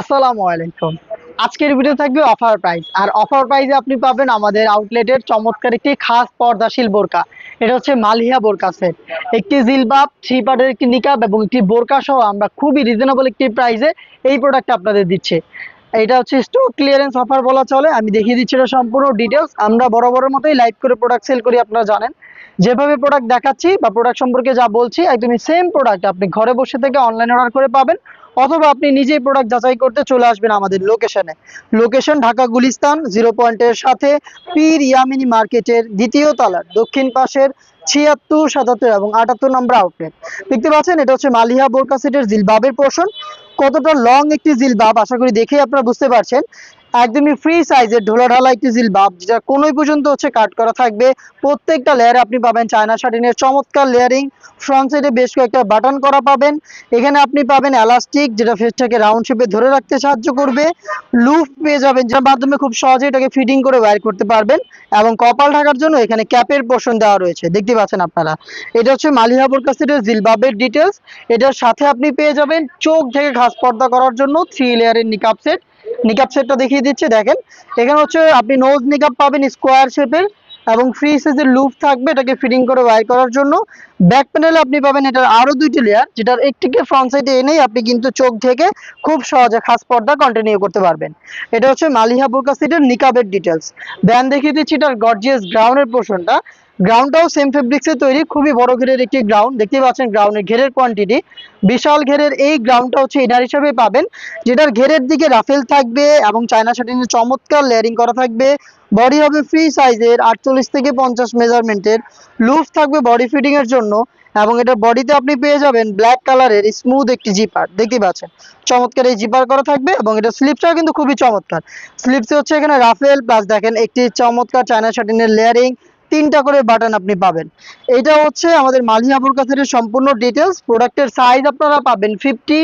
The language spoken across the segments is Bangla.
আসসালামু আলাইকুম। আজকের ভিডিও থাকবে অফার প্রাইস আর অফার প্রাইসে আপনি পাবেন আমাদের আউটলেটের চমৎকার একটি খাস পর্দাশীল বোরকা। এটা হচ্ছে মালিহা বোরকা সেট একটি জিলবাব থ্রি পার্টের একটি নিকাব এবং একটি বোরকা সহ আমরা খুবই রিজনেবল একটি প্রাইসে এই প্রোডাক্টটা আপনাদের দিচ্ছে। এটা হচ্ছে স্টক ক্লিয়ারেন্স অফার বলা চলে। আমি দেখিয়ে দিচ্ছি এটা সম্পূর্ণ ডিটেলস আমরা বড় বড় মতোই লাইভ করে প্রোডাক্ট সেল করি, আপনারা জানেন। যেভাবে প্রোডাক্ট দেখাচ্ছি বা প্রোডাক্ট সম্পর্কে যা বলছি, একদমই সেম প্রোডাক্ট আপনি ঘরে বসে থেকে অনলাইন অর্ডার করে পাবেন। অথবা আপনি নিজেই প্রোডাক্ট যাচাই করতে চলে আসবেন আমাদের লোকেশনে লোকেশন ঢাকা গুলিস্তান জিরো পয়েন্টের সাথে পীর ইয়ামিনী মার্কেটের দ্বিতীয় তালার, দক্ষিণ পাশের ছিয়াত্তর, সাতাত্তর এবং আটাত্তর নম্বর আউটলেট দেখতে পাচ্ছেন, এটা হচ্ছে মালিহা বোরকা সেটের জিলবাবের পোর্শন কতটা লং একটি জিলবাব, আশা করি দেখেই আপনারা বুঝতে পারছেন। একদমই ফ্রি সাইজের ঢোলা ঢালা একটি জিলবাব, যেটা কোনোই পর্যন্ত হচ্ছে কাট করা থাকবে। প্রত্যেকটা লেয়ারে আপনি পাবেন চায়না শাটিনের চমৎকার লেয়ারিং ফ্রন্ট সাইডে বেশ কয়েকটা বাটন করা পাবেন। এখানে আপনি পাবেন এলাস্টিক যেটা ফেসটাকে রাউন্ড শেপে ধরে রাখতে সাহায্য করবে। লুফ পেয়ে যাবেন, যার মাধ্যমে খুব সহজে এটাকে ফিটিং করে ওয়্যার করতে পারবেন। এবং কপাল ঢাকার জন্য এখানে ক্যাপের পোর্শন দেওয়া রয়েছে। দেখতে পাচ্ছেন আপনারা? এটা হচ্ছে মালিহা বোরকা সেটের জিলবাবের ডিটেলস এটার সাথে আপনি পেয়ে যাবেন চোখ থেকে ঘাস পর্দা করার জন্য থ্রি লেয়ারের নিকাপ সেট নিকাপ সেটটা দেখিয়ে দিচ্ছে, দেখেন। এখানে হচ্ছে আপনি নোজ নিকাপ পাবেন স্কোয়ার শেপের এবং ফ্রি সাইজের লুপ থাকবে এটাকে ফিটিং করে বাইর করার জন্য। ব্যাক প্যানেলে আপনি পাবেন এটার আরও দুইটি লেয়ার যেটার একটিকে ফ্রন্ট সাইডে এনেই আপনি কিন্তু চোখ থেকে খুব সহজে খাস পর্দা কন্টিনিউ করতে পারবেন। এটা হচ্ছে মালিহা বোরকা সেটের নিকাবের ডিটেলস দেন দেখিয়ে দিচ্ছি এটার গর্জিয়াস গ্রাউন্ডের পোর্শনটা গ্রাউন্ডটাও সেম ফেব্রিক্সে তৈরি, খুবই বড় ঘেরের একটি গ্রাউন্ড দেখতে পাচ্ছেন গ্রাউন্ডের ঘেরের কোয়ান্টিটি বিশাল ঘেরের এই গ্রাউন্ডটা হচ্ছে ইনার হিসেবে পাবেন, যেটার ঘেরের দিকে রাফেল থাকবে এবং চায়না শাটিনের চমৎকার লেয়ারিং করা থাকবে। বডি হবে ফ্রি সাইজের আটচল্লিশ থেকে পঞ্চাশ মেজারমেন্টের লুফ থাকবে বডি ফিটিং এর জন্য এবং এটা বডিতে আপনি পেয়ে যাবেন ব্ল্যাক কালারের স্মুথ একটি জিপার দেখতে পাচ্ছেন? চমৎকার এই জিপার করা থাকবে এবং এটা স্লিপসটাও কিন্তু খুবই চমৎকার। স্লিপসে হচ্ছে এখানে রাফেল প্লাস দেখেন একটি চমৎকার চায়না শাটিনের লেয়ারিং তিনটা করে বাটন আপনি পাবেন। এটা হচ্ছে আমাদের মালিহা বোরকাসের সম্পূর্ণ ডিটেলস প্রোডাক্টের সাইজ আপনারা পাবেন fifty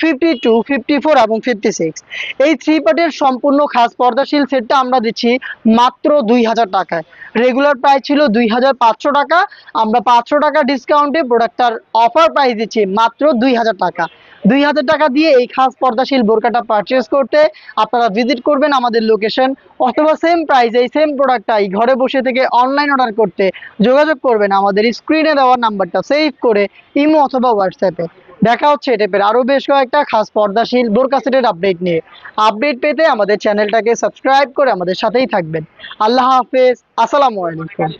fifty two fifty four এবং ফিফটি সিক্স এই থ্রি পার্টের সম্পূর্ণ খাস পর্দাশীল সেটটা আমরা দিচ্ছি মাত্র দুই হাজার টাকায়। রেগুলার প্রাইস ছিল দুই হাজার পাঁচশো টাকা। আমরা পাঁচশো টাকা ডিসকাউন্টে প্রোডাক্টটার অফার প্রাইস দিচ্ছি মাত্র দুই হাজার টাকা। দুই হাজার টাকা দিয়ে এই খাস পর্দাশীল বোরকাটা পারচেস করতে আপনারা ভিজিট করবেন আমাদের লোকেশন অথবা সেম প্রাইসে এই সেম প্রোডাক্টটাই ঘরে বসে থেকে অনলাইন অর্ডার করতে যোগাযোগ করবেন আমাদের স্ক্রিনে দেওয়া নাম্বারটা সেভ করে ইমো অথবা হোয়াটসঅ্যাপে দেখা হচ্ছে এই টাইপের আরও বেশ কয়েকটা খাস পর্দাশীল বোরকা সেটের আপডেট নিয়ে। আপডেট পেতে আমাদের চ্যানেলটাকে সাবস্ক্রাইব করে আমাদের সাথেই থাকবেন। আল্লাহ হাফেজ, আসসালামু আলাইকুম।